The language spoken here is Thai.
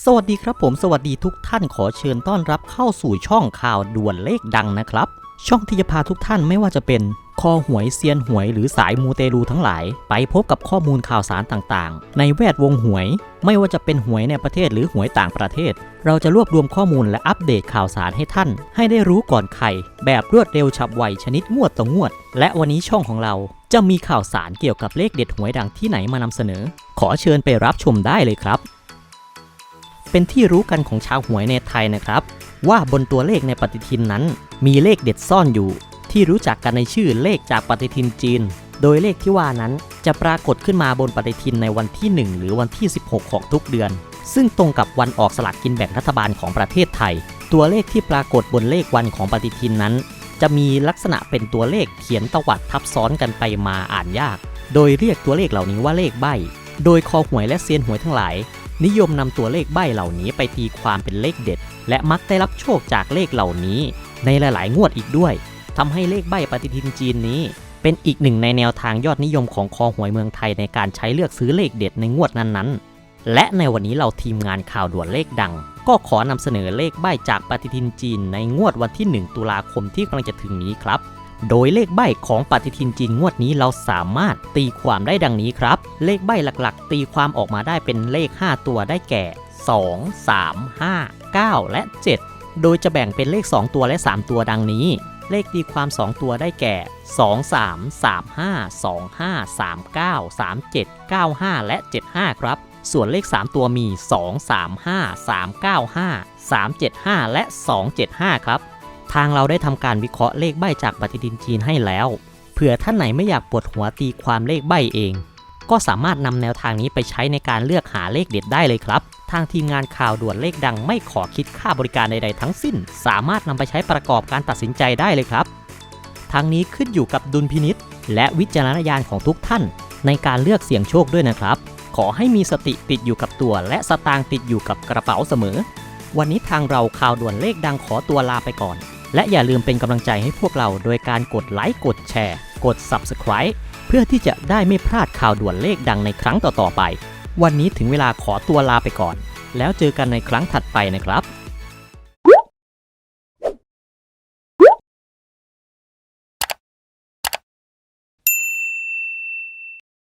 สวัสดีครับผมสวัสดีทุกท่านขอเชิญต้อนรับเข้าสู่ช่องข่าวด่วนเลขดังนะครับ ช่องที่จะพาทุกท่านไม่ว่าจะเป็นคอหวยเซียนหวยหรือสายมูเตลูทั้งหลาย ไปพบกับข้อมูลข่าวสารต่างๆ ในแวดวงหวย ไม่ว่าจะเป็นหวยในประเทศหรือหวยต่างประเทศ เราจะรวบรวมข้อมูลและอัปเดตข่าวสารให้ท่าน ให้ได้รู้ก่อนใครแบบรวดเร็วฉับไวชนิดงวดต่องวด และวันนี้ช่องของเราจะมีข่าวสารเกี่ยวกับเลขเด็ดหวยดังที่ไหนมานำเสนอ ขอเชิญไปรับชมได้เลยครับ เป็นที่รู้กันของชาวหวยในไทยนะครับ ว่าบนตัวเลขในปฏิทินนั้น มีเลขเด็ดซ่อนอยู่ ที่รู้จักกันในชื่อเลขจากปฏิทินจีน โดยเลขที่ว่านั้นจะปรากฏขึ้นมาบนปฏิทินในวันที่ 1 หรือวันที่ 16 ของทุกเดือน ซึ่งตรงกับวันออกสลากกินแบ่งรัฐบาลของประเทศไทย ตัวเลขที่ปรากฏบนเลขวันของปฏิทินนั้น จะมีลักษณะเป็นตัวเลขเขียนตวัดทับซ้อนกันไปมาอ่านยาก โดยเรียกตัวเลขเหล่านี้ว่าเลขใบ โดยคอหวยและเซียนหวยทั้งหลาย นิยมนำตัวเลขใบ้เหล่านี้ไปตีความเป็นเลขเด็ด และมักได้รับโชคจากเลขเหล่านี้ ในหลาย ๆ งวดอีกด้วยทำให้เลขใบ้ปฏิทินจีนนี้ เป็นอีกหนึ่งในแนวทางยอดนิยมของคอหวยเมืองไทยในการใช้เลือกซื้อเลขเด็ดในงวดนั้น ๆ และในวันนี้เราทีมงานข่าวด่วนเลขดัง ก็ขอนำเสนอเลขใบ้จากปฏิทินจีนในงวดวันที่ 1 ตุลาคมที่กำลังจะถึงนี้ครับ โดยเลขใบ้ของปฏิทินจีนงวดนี้เราสามารถตีความได้ดังนี้ครับ เลขใบ้หลักๆ ตีความออกมาได้เป็นเลข 5 ตัวได้แก่ 2 3 5 9 และ 7 โดยจะแบ่งเป็นเลข 2 ตัวและ 3 ตัวดังนี้ เลขตีความ 2 ตัวได้แก่ 2 3 3 5 2 5 3 9 3 7 9 5 และ 75 ครับ ส่วนเลข 3 ตัวมี 2 3 5 3 9 5 3 7 5 และ 275 ครับ ทางเราได้ทำการวิเคราะห์เลขใบจากปฏิทินจีนให้แล้ว เผื่อท่านไหนไม่อยากปวดหัวตีความเลขใบเอง ก็สามารถนำแนวทางนี้ไปใช้ในการเลือกหาเลขเด็ดได้เลยครับ ทางทีมงานข่าวด่วนเลขดังไม่ขอคิดค่าบริการใดๆทั้งสิ้น สามารถนำไปใช้ประกอบการตัดสินใจได้เลยครับทางนี้ขึ้นอยู่กับดุลพินิษและวิจารณญาณของทุกท่าน ในการเลือกเสี่ยงโชคด้วยนะครับ ขอให้มีสติติดอยู่กับตัว และสตางค์ติดอยู่กับกระเป๋าเสมอ วันนี้ทางเราข่าวด่วนเลขดังขอตัวลาไปก่อน และอย่าลืมเป็นกำลังใจให้พวกเราโดยการกดไลค์กดแชร์ กด Subscribe เพื่อที่จะได้ไม่พลาดข่าวด่วนเลขดังในครั้งต่อๆไป วันนี้ถึงเวลาขอตัวลาไปก่อน แล้วเจอกันในครั้งถัดไปนะครับ